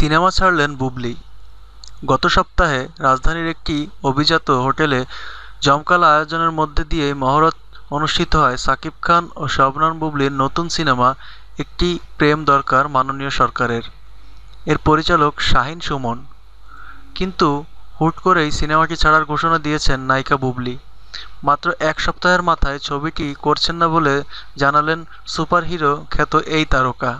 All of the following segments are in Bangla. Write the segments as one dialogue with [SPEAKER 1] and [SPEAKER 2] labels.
[SPEAKER 1] সিনেমা ছাড়লেন বুবলি। গত সপ্তাহে রাজধানীর একটি অভিজাত হোটেলে জমকালো আয়োজনের মধ্যে দিয়ে মহরত অনুষ্ঠিত হয় সাকিব খান ও শবনম বুবলির নতুন সিনেমা, একটি প্রেম দরকার মাননীয় সরকারের। এর পরিচালক শাহিন সুমন। কিন্তু হুট করেই সিনেমাটি ছাড়ার ঘোষণা দিয়েছেন নায়িকা বুবলি। মাত্র এক সপ্তাহের মাথায় ছবিটি করছেন না বলে জানালেন সুপারহিরো খ্যাত এই তারকা।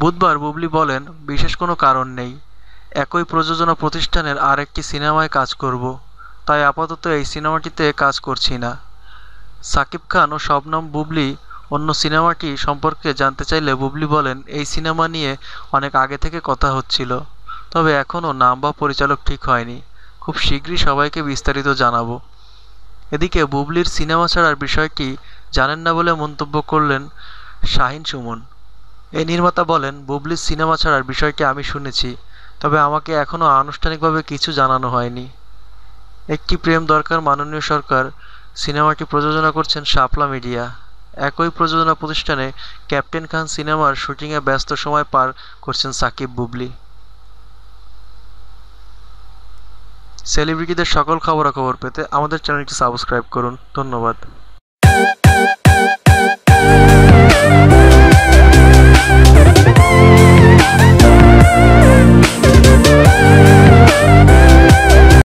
[SPEAKER 1] বুধবার বুবলি বলেন, বিশেষ কোনো কারণ নেই। একই প্রযোজনা প্রতিষ্ঠানের আর একটি সিনেমায় কাজ করব। তাই আপাতত এই সিনেমাটিতে কাজ করছি না। সাকিব খান ও শবনম বুবলি অন্য সিনেমাটি সম্পর্কে জানতে চাইলে বুবলি বলেন, এই সিনেমা নিয়ে অনেক আগে থেকে কথা হচ্ছিল। তবে এখনও নাম বা পরিচালক ঠিক হয়নি। খুব শীঘ্রই সবাইকে বিস্তারিত জানাব। এদিকে বুবলির সিনেমা ছাড়ার বিষয়টি জানেন না বলে মন্তব্য করলেন শাহিন সুমন। এই নির্মাতা বলেন, বুবলির সিনেমা ছাড়ার বিষয়টি আমি শুনেছি, তবে আমাকে এখনও আনুষ্ঠানিকভাবে কিছু জানানো হয়নি। একটি প্রেম দরকার মাননীয় সরকার, সিনেমাটি প্রযোজনা করছেন শাপলা মিডিয়া। একই প্রযোজনা প্রতিষ্ঠানে ক্যাপ্টেন খান সিনেমার শুটিংয়ে ব্যস্ত সময় পার করছেন সাকিব বুবলি। সেলিব্রিটিদের সকল খবরাখবর পেতে আমাদের চ্যানেলটি সাবস্ক্রাইব করুন। ধন্যবাদ।